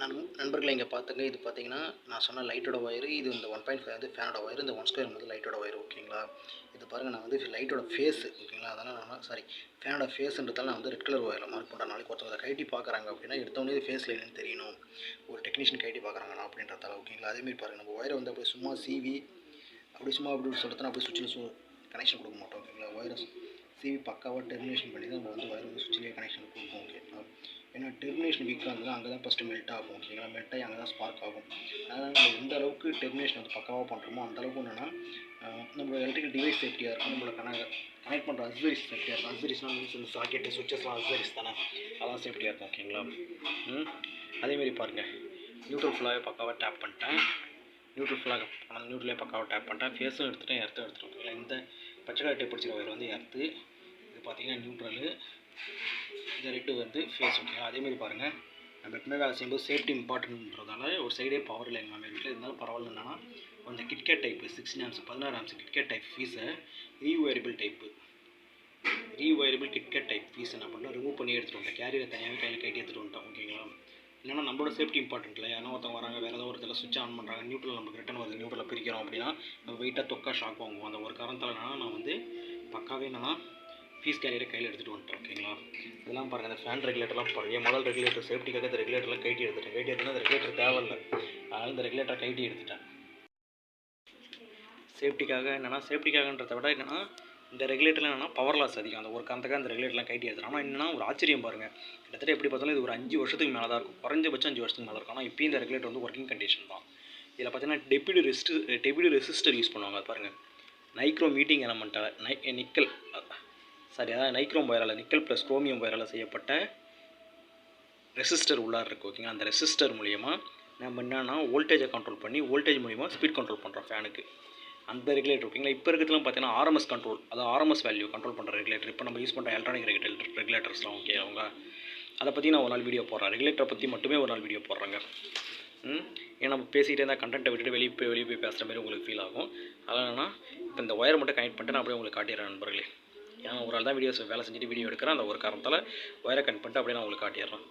நண் நண்பர்களை இங்கே பார்த்துங்க. இது பார்த்தீங்கன்னா நான் சொன்ன லைட்டோட ஒயரு இது இந்த ஒன் பாயிண்ட் ஃபைவ் வந்து ஃபேனோட ஒயர் இந்த ஒன் ஸ்கொயர் வந்து லைட்டோட ஒயர் ஓகேங்களா? இது பாருங்கள் நான் வந்து லைட்டோட ஃபேஸ் ஓகேங்களா? அதனால் நான் சாரி ஃபேனோட ஃபேஸ்ன்றதால நான் வந்து ரெட் கலர் ஒயரில் மார்க் பண்ணுறேன் நாளைக்கு ஒருத்தவங்க கைட்டி பார்க்குறாங்க அப்படின்னா எடுத்தவொடனே ஃபேஸில் என்னன்னு தெரியணும். ஒரு டெக்னீஷியன் கைட்டி பார்க்குறாங்கண்ணா அப்படின்றதால ஓகேங்களா? அதேமாதிரி பாருங்கள் நம்ம ஒயரை வந்து அப்படியே சும்மா சீவி அப்படி சும்மா அப்படி சொல்லிட்டு அப்படியே சுவிட்சில் சு கனெக்ஷன் கொடுக்க மாட்டோம் ஓகேங்களா? ஒயரை சிவி பக்காவாக டெர்மினேஷன் பண்ணி தான் நம்ம வந்து ஒயர் வந்து சுவிட்சிலே கனெக்ட் டெர்மினேஷன் வீக்காக இருந்தது அங்கே தான் ஃபஸ்ட்டு மெல்ட் ஆகும் ஓகேங்களா மெல்ட் ஆகி அங்கே தான் ஸ்பார்க் ஆகும். அதனால் நம்ம எந்த அளவுக்கு டெர்மினேஷன் வந்து பக்காவாக பண்ணுறோமோ அந்தளவுக்கு என்னென்னா நம்ம எலக்ட்ரிக்கல் டிவைஸ் சேஃப்டியாக இருக்கும் நம்மளை கனெக்ட் கனெக்ட் பண்ணுற அசரிஸ் சேஃப்டியாக இருக்கும். அசரிஸ்னால் மீன்ஸ் இந்த சாக்கெட்டு சுவிச்சஸ்லாம் அசரிஸ் தானே? அதெல்லாம் சேஃப்டியாக இருக்கும் ஓகேங்களா அதேமாரி பாருங்கள் நியூட்ரல் ஃபுல்லாகவே பக்காவாக டேப் பண்ணிட்டேன். நியூட்ரல் ஃபுல்லாக அந்த நியூட்ரலே பக்காவாக டேப் பண்ணிட்டேன். ஃபேஸும் எடுத்துகிட்டேன் எர்த்தும் எடுத்துகிட்டேன் ஓகேங்களா இந்த பச்சை கலர் டேப் பிடிச்சிருக்க ஒயர் வந்து எர்த்து இது பார்த்தீங்கன்னா நியூட்ரலு இந்த ரெட்டு வந்து ஃபேஸ் ஓகேங்களா அதேமாதிரி பாருங்கள் நம்ம எப்பவுமே வேலை செய்யும்போது சேஃப்டி இம்பார்ட்டன்ட்ன்றதால ஒரு சைடே பவர் இல்லை எங்கள் வீட்டில் இருந்தாலும் பரவாயில்ல என்னன்னா அந்த kit kat type sixteen amps பதினாறு ஆம்ஸ் கிட்கேட் டைப் ஃபீஸை rewirable type rewirable kit kat type fuse என்ன பண்ணோம் ரிமூவ் பண்ணி எடுத்துகிட்டு வந்துட்டேன். கேரியரை தனியாகவே கையில் கட்டி எடுத்துகிட்டு வந்துட்டோம் ஓகேங்களா இல்லைனா நம்மளோட சேஃப்டி இம்பார்ட்டன்ட் இல்லை. யாரோ ஒருத்தவங்க வராங்க வேறு ஏதோ ஒரு இதில் சுவிட்ச் ஆன் பண்ணுறாங்க நியூட்ரல் நமக்கு ரிட்டன் வருது நியூட்ரலில் பிரிக்கிறோம் அப்படின்னா நம்ம வெயிட்டாக தொக்கா ஷாக் வாங்குவோம். அந்த ஒரு காரணத்தால் என்னன்னா நான் வந்து பக்காவே என்னன்னா ஃபீஸ் கேரியரை கையில் எடுத்துகிட்டு வந்துட்டேன் ஓகேங்களா இதெல்லாம் பாருங்கள் அந்த ஃபேன் ரெகுலேட்டர்லாம் பழைய மாடல் ரெகுலேட்டர் சேஃப்டிக்காக இந்த ரெகுலேட்டர்லாம் கைட்டி எடுத்துட்டேன். கைட்டி எடுத்துனா அந்த ரெகுலேட்டர் தேவையில்லை. அதனால் இந்த ரெகுலேட்டர் கைட்டி எடுத்துட்டேன். சேஃப்டிக்காக என்னென்னா சேஃப்டிக்காகன்றத விட என்னென்னா இந்த ரெகுலேட்டர்லாம் என்னென்னா பவர் லாஸ் அதிகம். அந்த ஒரு காரணத்துக்காக அந்த ரெகுலேட்டர்லாம் கைட்டி எடுத்துட்டேன் ஆனால் என்னென்னா ஒரு ஆச்சரியம் பாருங்கள் கிட்டத்தட்ட எப்படி பார்த்தாலும் இது ஒரு அஞ்சு வருஷத்துக்கு மேலே தான் இருக்கும். குறைஞ்சபட்சம் அஞ்சு வருஷத்துக்கு மேலே இருக்கும். ஆனால் இப்போயும் இந்த ரெகுலேட்டர் வந்து ஒர்க்கிங் கண்டிஷன் தான். இதில் பார்த்தீங்கன்னா டெபிடு ரெசிஸ்ட் டெபிடு ரெசிஸ்டர் யூஸ் பண்ணுவாங்க பாருங்கள் நைக்ரோ மீட்டிங் எலமெண்ட்டை நை நிக்கல் சாரி அதாவது நைக்ரோம் வயரால் நிக்கல் ப்ளஸ் குரோமியம் வயரால் செய்யப்பட்ட ரெசிஸ்டர் உள்ளார் இருக்குது ஓகேங்களா அந்த ரெசிஸ்டர் மூலியமாக நம்ம என்னன்னா வோல்டேஜை கண்ட்ரோல் பண்ணி வோல்டேஜ் மூலிமா ஸ்பீட் கண்ட்ரோல் பண்ணுறோம் ஃபேனுக்கு அந்த ரெகுலேட்டர் ஓகேங்களா இப்போ இருக்கிறதுலாம் பார்த்தீங்கன்னா ஆர்எம்எஸ் கண்ட்ரோல் அதாவது ஆர்எம்எஸ் வேல்யூ கண்ட்ரோல் பண்ணுற ரெகுலேட்டர் இப்போ நம்ம யூஸ் பண்ணுற எலக்ட்ரானிக் ரெகுலேட்டர் ரெகுலேட்டர்ஸ்லாம் ஓகே அவங்க? அதை பற்றி நான் ஒரு நாள் வீடியோ போடுறேன். ரெகுலேட்டரை பற்றி மட்டுமே ஒரு நாள் வீடியோ போடுறாங்க. ம்? ஏன்னா நம்ம பேசிகிட்டே இருந்தால் கண்டென்ட்டை விட்டுட்டு வெளியே போய் வெளியே போய் பேசுகிற மாதிரி உங்களுக்கு ஃபீல் ஆகும். அதனால் இப்போ இந்த ஒயர் மட்டும் கனெக்ட் பண்ணிட்டு நான் அப்படியே உங்களுக்கு காட்டிடுறேன் நண்பர்களே. ஏன்னா ஒரு ஆள் தான் வீடியோஸ் வேலை செஞ்சுட்டு வீடியோ எடுக்கிறேன். அந்த ஒரு காரணத்தால் ஒயரை கட் பண்ணிட்டு அப்படியே நான் உங்களுக்கு காட்டிடுறேன்.